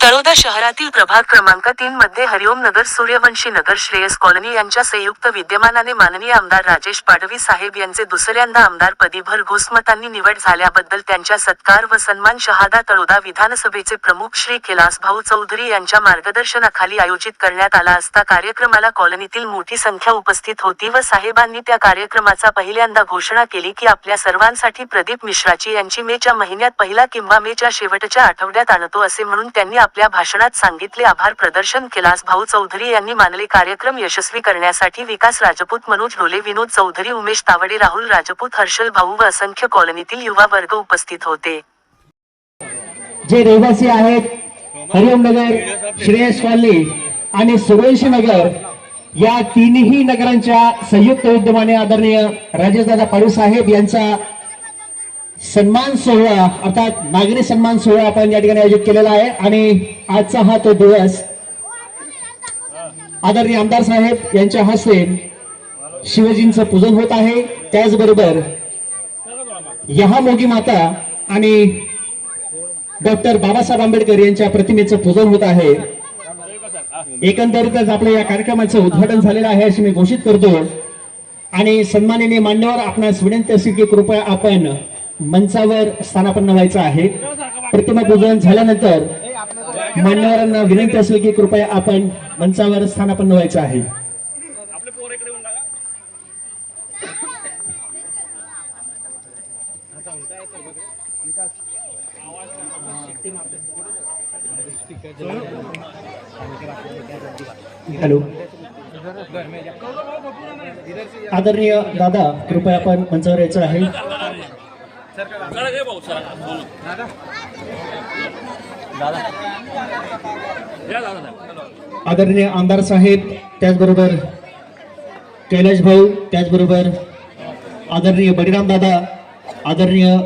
तळोदा शहरातील प्रभाग क्रमांक तीन मध्ये हरिओम नगर सूर्यवंशी नगर श्रेयस कॉलनी यांच्या संयुक्त विद्यमानाने माननीय आमदार राजेश पाडवी साहेब यांचे दुसऱ्यांदा आमदारपदी पदीभर घुसमतांनी निवड झाल्याबद्दल त्यांच्या सत्कार व सन्मान शहादा तळोदा विधानसभेचे प्रमुख श्री कैलास भाऊ चौधरी यांच्या मार्गदर्शनाखाली आयोजित करण्यात आला असता कार्यक्रमाला कॉलनीतील मोठी संख्या उपस्थित होती व साहेबांनी त्या कार्यक्रमाचा पहिल्यांदा घोषणा केली की आपल्या सर्वांसाठी प्रदीप मिश्राची यांची मेच्या महिन्यात पहिला किंवा मेच्या शेवटच्या आठवड्यात आणतो असे म्हणून त्यांनी आपल्या भाषणात सांगितले आभार प्रदर्शन केलास. भाऊ चौधरी यांनी मानले कार्यक्रम यशस्वी करण्यासाठी विकास राजपूत मनोज ढोले विनोद चौधरी उमेश तावडे राहुल राजपूत हर्षल भाऊ व असंख्य कॉलनीतील युवा वर्ग उपस्थित होते. जे रहिवासी आहेत हरिओम नगर श्रेयस कॉलनी आणि सुरेश नगर या तिन्ही नगरांच्या संयुक्त विद्यमाने आदरणीय राजेशदादा पाडू साहेब यांचा सन्मान सोहळा अर्थात नागरी सन्मान सोहळा आपण या ठिकाणी आयोजित केलेला आहे. आणि आजचा हा तो दिवस आदरणीय आमदार साहेब यांच्या हस्ते शिवजींचं पूजन होत आहे. त्याचबरोबर यहा मोगी माता आणि डॉक्टर बाबासाहेब आंबेडकर यांच्या प्रतिमेचं पूजन होत आहे. एकंदरीतच आपल्या या कार्यक्रमाचं उद्घाटन झालेलं आहे अशी मी घोषित करतो. आणि सन्माननीय मान्यवर आपणास विनंती असेल की कृपया आपण मंचावर स्थानापन्न व्हायचं आहे. प्रतिमा पूजन झाल्यानंतर मान्यवरांना विनंती असेल की कृपया आपण मंचावर स्थानापन्न व्हायचं आहे. हॅलो. आदरणीय दादा कृपया आपण मंचावर यायचं आहे. आदरणीय आमदार साहेब त्याचबरोबर कैलाश भाऊ त्याचबरोबर आदरणीय बळीराम दादा आदरणीय